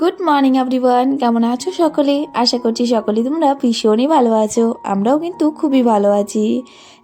Good morning everyone কেমন আছো সকলে? আশা করছি সকলে তোমরা ভীষণই ভালো আছো। আমরাও কিন্তু খুবই ভালো আছি।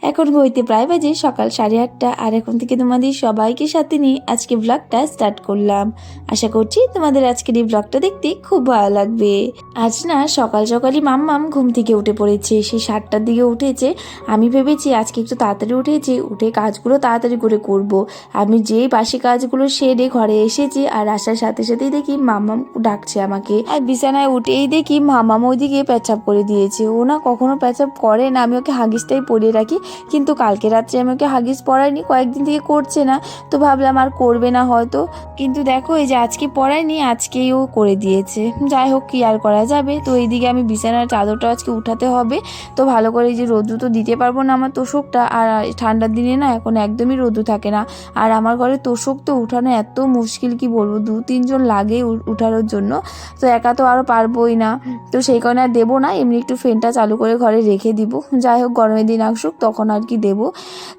এখন হইতে প্রায় বাজে সকাল সাড়ে আটটা। আর এখন থেকে তোমাদের সবাইকে সাথে নিয়ে আজকে ব্লগটা স্টার্ট করলাম। আশা করছি তোমাদের আজকের এই ব্লগটা দেখতে খুব ভালো লাগবে। আজ না সকাল সকালই মাম্মাম ঘুম থেকে উঠে পড়েছে। সে সাতটার দিকে উঠেছে। আমি ভেবেছি আজকে একটু তাড়াতাড়ি উঠেছি। উঠে কাজগুলো তাড়াতাড়ি করে করব। আমি যেই বাসি কাজগুলো সেরে ঘরে এসেছি। আর আসার সাথে সাথেই দেখি মামাম ডাকছে আমাকে। আর বিছানায় উঠেই দেখি মামাম ওইদিকে পেঁচাপ করে দিয়েছে। ও না কখনো পেঁচাপ করে না, আমি ওকে হাগিসটাই পরিয়ে রাখি। কিন্তু কালকে রাত্রে আমি ওকে হাগিস পরাইনি, কয়েকদিন থেকে করছে না। তো ভাবলাম আর করবে না হয়তো। কিন্তু দেখো এই যে আজকে পড়ায়নি আজকেই ও করে দিয়েছে। যাই হোক, কি আর করা যাবে? তো এইদিকে আমি বিছানার চাদরটা আজকে উঠাতে হবে। তো ভালো করে এই যে রোদু তো দিতে পারব না আমার তোষকটা। আর ঠান্ডার দিনে না এখন একদমই রোদু থাকে না। আর আমার ঘরে তোষক তো উঠানো এত মুশকিল, কি বলব? দু তিনজন লাগে উঠানোর জন্য। তো একা তো আরও পারবোই না। তো সেই কারণে আর দেবো না, এমনি একটু ফ্যানটা চালু করে ঘরে রেখে দিব। যাই হোক, গরমের দিন আসুক, তখন আর কি দেবো।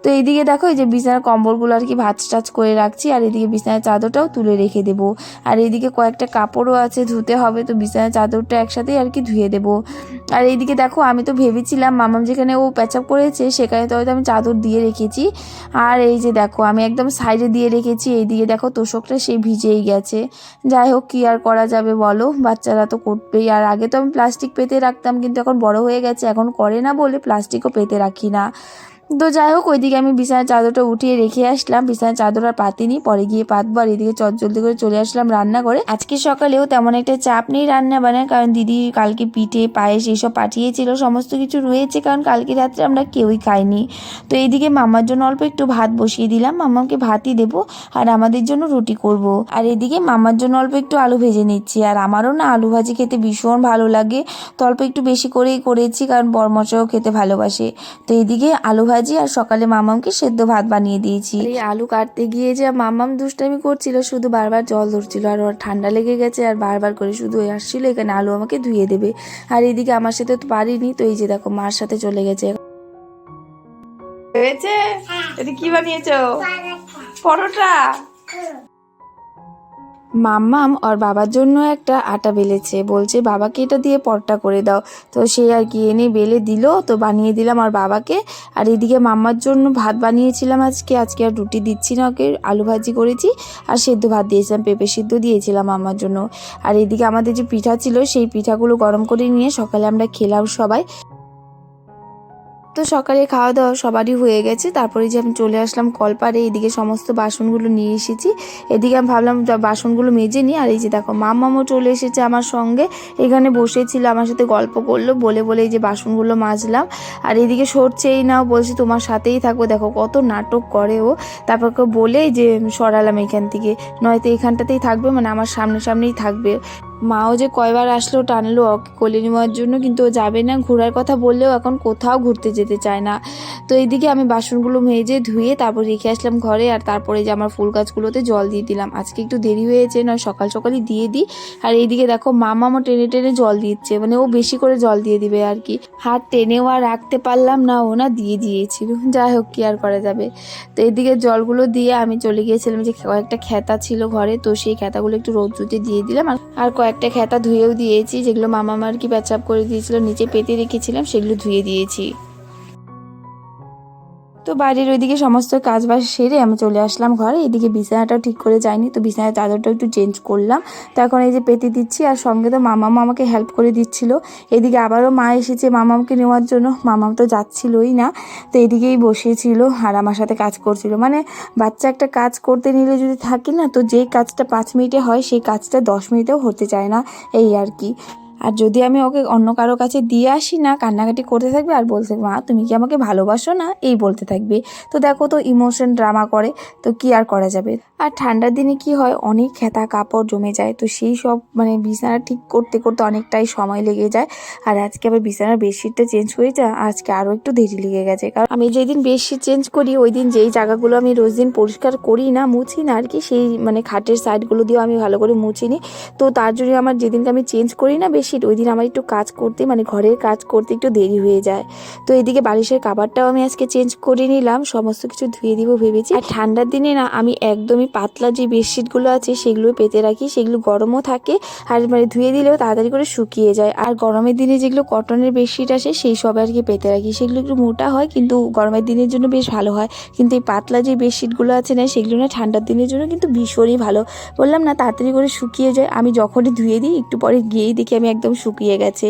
তো এইদিকে দেখো, এই যে বিছানার কম্বলগুলো আর কি ভাজ টাচ করে রাখছি, আর এদিকে বিছানার চাদরটাও তুলে রেখে দেবো। আর এইদিকে কয়েকটা কাপড়ও আছে, ধুতে হবে, তো বিছানার চাদরটা একসাথেই আর কি ধুয়ে দেবো। আর এইদিকে দেখো, আমি তো ভেবেছিলাম মামাম যেখানে ও প্যাচাপ করেছে, সেখানে তো হয়তো আমি চাদর দিয়ে রেখেছি। আর এই যে দেখো, আমি একদম সাইডে দিয়ে রেখেছি, এইদিকে দেখো তোষকটা সে ভিজেই গেছে। যাই হোক, কী আর করা যাবে বলো? বাচ্চারা তো করবেই। আর আগে তো আমি প্লাস্টিক পেতে রাখতাম, কিন্তু এখন বড় হয়ে গেছে, এখন করে না বলে প্লাস্টিকও পেতে রাখি না। তো যাই হোক, ওইদিকে আমি বিছানার চাদরটা উঠিয়ে রেখে আসলাম। বিছানার চাদর আর পাতিনি পরে গিয়ে পাতবো আর এদিকে চটজলদি করে চলে আসলাম রান্না করে। আজকে সকালেও তেমন একটা চাপ নেই রান্না বান্নার, কারণ দিদি কালকে পিঠে, পায়েস এইসব পাঠিয়েছিল। সমস্ত কিছু রয়েছে, কারণ কালকে রাত্রে আমরা কেউই খাইনি। তো এইদিকে মামার জন্য অল্প একটু ভাত বসিয়ে দিলাম। মামাকে ভাতই দেবো, আর আমাদের জন্য রুটি করব। আর এদিকে মামার জন্য অল্প একটু আলু ভেজে নিচ্ছি। আর আমারও না আলু ভাজি খেতে ভীষণ ভালো লাগে। তো অল্প একটু বেশি করেই করেছি, কারণ বরমশাও খেতে ভালোবাসে। তো এইদিকে আলু ভাজি আর সকালে মামামকে সেদ্ধ ভাত বানিয়ে দিয়েছি। এই আলু কাটতে গিয়ে যে মামাম দুষ্টামি করছিল শুধু বারবার জল ধরছিল আর ওর ঠান্ডা লেগে গেছে আর বারবার করে শুধু ওই আসছিল এখানে আলু আমাকে ধুয়ে দেবে। আর এদিকে আমার সাথে তো পারিনি তো এই যে দেখো মার সাথে চলে গেছে। হয়েছে? এটা কি বানিয়েছ? পরোটা। মাম্মাম, ওর বাবার জন্য একটা আটা বেলেছে। বলছে, বাবাকে এটা দিয়ে পরোটা করে দাও। তো সে আর কি এনে বেলে দিল, তো বানিয়ে দিলাম আর বাবাকে। আর এদিকে মাম্মার জন্য ভাত বানিয়েছিলাম আজকে। আজকে আর রুটি দিচ্ছি না ওকে, আলু ভাজি করেছি। আর সেদ্ধ ভাত দিয়েছিলাম, পেঁপে সিদ্ধ দিয়েছিলাম মাম্মার জন্য। আর এদিকে আমাদের যে পিঠা ছিল, সেই পিঠাগুলো গরম করে নিয়ে সকালে আমরা খেলাম সবাই। তো সকালে খাওয়া দাওয়া সবারই হয়ে গেছে। তারপরে যে আমি চলে আসলাম কলপারে এদিকে সমস্ত বাসনগুলো নিয়ে এসেছি। এদিকে আমি ভাবলাম বাসনগুলো মেজে নিই, আর এই যে দেখো মামামও চলে এসেছে আমার সঙ্গে। এখানে বসেছিল, আমার সাথে গল্প করল, বলে বলে এই যে বাসনগুলো মাজলাম। আর এদিকে সরছেই না, ও বলছে তোমার সাথেই থাকব। দেখো কত নাটক করে ও। তারপর বলে যে সরালাম এখান থেকে। নয়তো এখানটাতেই থাকবে মানে আমার সামনে সামনেই থাকবে। মাও যে কয়বার আসলো টানলো ওকে কোলে নেওয়ার জন্য, কিন্তু ও যাবে না। ঘোরার কথা বললেও এখন কোথাও ঘুরতে যেতে চায় না। তো এইদিকে আমি বাসনগুলো মেজে ধুয়ে তারপর রেখে আসলাম ঘরে আর তারপরে যে আমার ফুল গাছগুলোতে জল দিয়ে দিলাম। আজকে একটু দেরি হয়েছে, নয় সকাল সকালই দিয়ে দিই। আর এইদিকে দেখো মামামও টেনে টেনে জল দিচ্ছে মানে ও বেশি করে জল দিয়ে দিবে আর কি। হাত টেনেও আর রাখতে পারলাম না, ও না দিয়ে দিয়েছিল। যাই হোক, কি আর করা যাবে। তো এইদিকে জলগুলো দিয়ে আমি চলে গিয়েছিলাম যে কয়েকটা খেতা ছিল ঘরে, তো সেই খেতাগুলো একটু রোদ্রুতে দিয়ে দিলাম। আর- আর কয়েকটা খেতা ধুয়েও দিয়েছি, যেগুলো মামা মার কি পেঁচাপ করে দিয়েছিল, নিচে পেতে রেখেছিলাম, সেগুলো ধুয়ে দিয়েছি। তো বাড়ির ওইদিকে সমস্ত কাজ বাজ সেরে আমি চলে আসলাম ঘরে। এদিকে বিছানাটাও ঠিক করে যায়নি, তো বিছানার চাদরটাও একটু চেঞ্জ করলাম। তো এখন এই যে পেতে দিচ্ছি, আর সঙ্গে তো মামামও আমাকে হেল্প করে দিচ্ছিল। এদিকে আবারও মা এসেছে মামামকে নেওয়ার জন্য, মামাম তো যাচ্ছিলই না। তো এদিকেই বসেছিল আর আমার সাথে কাজ করছিল। মানে বাচ্চা একটা কাজ করতে নিলে যদি থাকে না, তো যেই কাজটা পাঁচ মিনিটে হয়, সেই কাজটা দশ মিনিটেও হতে চায় না, এই আর কি। আর যদি আমি ওকে অন্য কারও কাছে দিয়ে আসি না, কান্নাকাটি করতে থাকবে আর বলতে মা, তুমি কি আমাকে ভালোবাসো না? এই বলতে থাকবে। তো দেখো তো ইমোশন ড্রামা করে, তো কি আর করা যাবে? আর ঠান্ডার দিনে কি হয়? অনেক খেতা কাপড় জমে যায়, তো সেই সব মানে বিছানা ঠিক করতে করতে অনেকটাই সময় লেগে যায়। আর আজকে আবার বিছানার বেডশিটটা চেঞ্জ করে যা, আজকে আরও একটু দেরি লেগে গেছে। কারণ আমি যেদিন বেডশিট চেঞ্জ করি ওই দিন যেই জায়গাগুলো আমি রোজ দিন পরিষ্কার করি না, মুছি না আর কি, সেই মানে খাটের সাইডগুলো দিয়েও আমি ভালো করে মুছি নি। তো তার জন্য আমার যেদিনকে আমি চেঞ্জ করি না বেডশিট ওই দিন আমার একটু কাজ করতে মানে ঘরের কাজ করতে একটু দেরি হয়ে যায়। তো এদিকে বালিশের কাবারটাও আমি আজকে চেঞ্জ করে নিলাম, সমস্ত কিছু ধুয়ে দিব ভেবেছি। আর ঠান্ডার দিনে না, আমি একদমই পাতলা যে বেডশিটগুলো আছে, সেগুলো পেতে রাখি, সেগুলো গরমও থাকে, আর মানে ধুয়ে দিলেও তাড়াতাড়ি করে শুকিয়ে যায়। আর গরমের দিনে যেগুলো কটনের বেডশিট আসে, সেই সব আর কি পেতে রাখি। সেগুলো একটু মোটা হয়, কিন্তু গরমের দিনের জন্য বেশ ভালো হয়। কিন্তু এই পাতলা যে বেডশিটগুলো আছে না, সেগুলো না ঠান্ডার দিনের জন্য কিন্তু ভীষণই ভালো। বললাম না, তাড়াতাড়ি করে শুকিয়ে যায়। আমি যখনই ধুয়ে দিই, একটু পরে গিয়েই দেখি আমি একদম শুকিয়ে গেছে।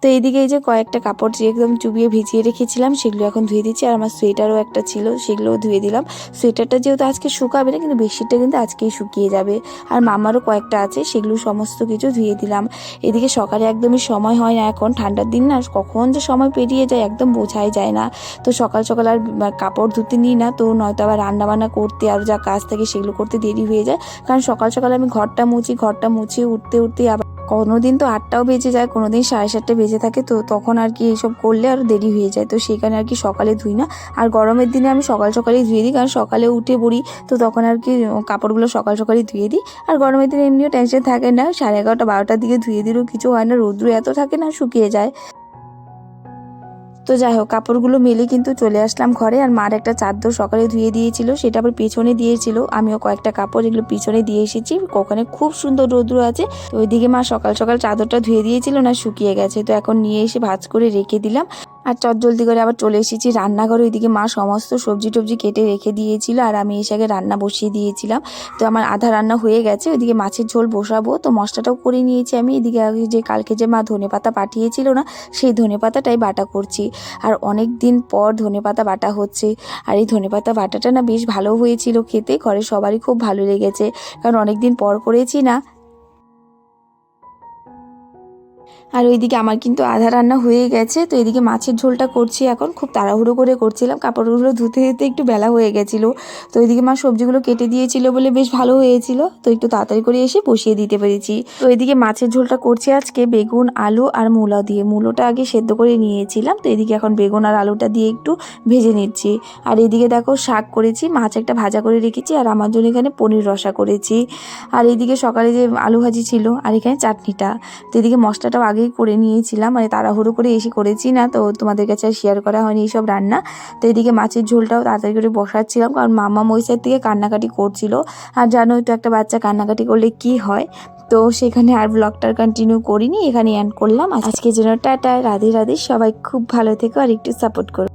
তো এইদিকে এই যে কয়েকটা কাপড় যে একদম চুবিয়ে ভিজিয়ে রেখেছিলাম, সেগুলো এখন ধুয়ে দিচ্ছি। আর আমার সোয়েটারও একটা ছিল, সেগুলোও ধুয়ে দিলাম। সোয়েটারটা যেহেতু আজকে শুকাবে না, কিন্তু বেডশিটটা কিন্তু আজকেই শুকিয়ে যাবে। আর মামারও কয়েকটা আছে, সেগুলো সমস্ত কিছু ধুয়ে দিলাম। এদিকে সকালে একদমই সময় হয় না এখন, ঠান্ডার দিন না, কখন যে সময় পেরিয়ে যায় একদম বোঝাই যায় না। তো সকাল সকাল আর কাপড় ধুতে নিই না, তো নয়তো আবার রান্না বান্না করতে আর যা কাজ থাকে সেগুলো করতে দেরি হয়ে যায়। কারণ সকাল সকাল আমি ঘরটা মুছি, ঘরটা মুছিয়ে উঠতে উঠতে আবার কোনো দিন তো আটটাও বেজে যায় কোনো দিন সাড়ে সাতটা বেজে থাকে, তো তখন আর কি এইসব করলে আরও দেরি হয়ে যায়। তো সেখানে আর কি সকালে ধুই না। আর গরমের দিনে আমি সকাল সকালেই ধুয়ে দিই, কারণ সকালে উঠে পড়ি, তো তখন আর কি কাপড়গুলো সকাল সকালেই ধুয়ে দিই। আর গরমের দিনে এমনিও টেনশন থাকে না, সাড়ে এগারোটা, বারোটার দিকে ধুয়ে দিলেও কিছু হয় না, রৌদ্র এত থাকে না, শুকিয়ে যায়। তো যাই হোক, কাপড়গুলো মেলে কিন্তু চলে আসলাম ঘরে আর মার একটা চাদর সকালে ধুয়ে দিয়েছিল, সেটা আবার পেছনে দিয়েছিল। আমিও কয়েকটা কাপড় এগুলো পিছনে দিয়ে এসেছি ওখানে খুব সুন্দর রৌদ্র আছে, তো ওইদিকে মা সকাল সকাল চাদরটা ধুয়ে দিয়েছিল না শুকিয়ে গেছে, তো এখন নিয়ে এসে ভাজ করে রেখে দিলাম। আর চট জলদি করে আবার চলে এসেছি। রান্নাঘরে ওইদিকে মা সমস্ত সবজি টবজি কেটে রেখে দিয়েছিল আর আমি এসে আগে রান্না বসিয়ে দিয়েছিলাম। তো আমার আধা রান্না হয়ে গেছে, ওইদিকে মাছের ঝোল বসাবো। তো মশলাটাও করে নিয়েছি আমি। এদিকে আগে যে কালকে যে মা ধনে পাতা পাঠিয়েছিল না, সেই ধনে পাতাটাই বাটা করছি। আর অনেক দিন পর ধনে পাতা বাটা হচ্ছে। আর এই ধনে পাতা বাটাটা না বেশ ভালো হয়েছিল খেতে। ঘরে সবারই খুব ভালো লেগেছে। কারণ অনেক দিন পর করেছি না আর ওইদিকে আমার কিন্তু আধা রান্না হয়ে গেছে, তো এদিকে মাছের ঝোলটা করছি এখন। খুব তাড়াহুড়ো করে করছিলাম, কাপড়গুলো ধুতে ধুতে একটু বেলা হয়ে গেছিল। তো ওইদিকে মা সবজিগুলো কেটে দিয়েছিল বলে বেশ ভালো হয়েছিল, তো একটু তাড়াতাড়ি করে এসে বসিয়ে দিতে পেরেছি। তো এদিকে মাছের ঝোলটা করছি আজকে বেগুন, আলু আর মূলা দিয়ে। মূলোটা আগে সেদ্ধ করে নিয়েছিলাম, তো এদিকে এখন বেগুন আর আলুটা দিয়ে একটু ভেজে নিচ্ছি। আর এদিকে দেখো শাক করেছি, মাছ একটা ভাজা করে রেখেছি, আর আমার জন্য এখানে পনির রসা করেছি। আর এদিকে সকালে যে আলু ভাজি ছিল, আর এখানে চাটনিটা। তো এদিকে মশলাটাও আগেই করে নিয়েছিলাম মানে তাড়াহুড়ো করে এসে করেছি না, তো তোমাদের কাছে আর শেয়ার করা হয়নি এইসব রান্না। তো এদিকে মাছের ঝোলটাও তাড়াতাড়ি করে বসাচ্ছিলাম, কারণ মামা মহিষের থেকে কান্নাকাটি করছিল। আর জানো তো একটা বাচ্চা কান্নাকাটি করলে কি হয়? তো সেখানে আর ব্লগটার কন্টিনিউ করিনি এখানে অ্যান্ড করলাম। আজকে জন্য টাটা, রাধে রাধে, সবাই খুব ভালো থেকো আর একটু সাপোর্ট করো।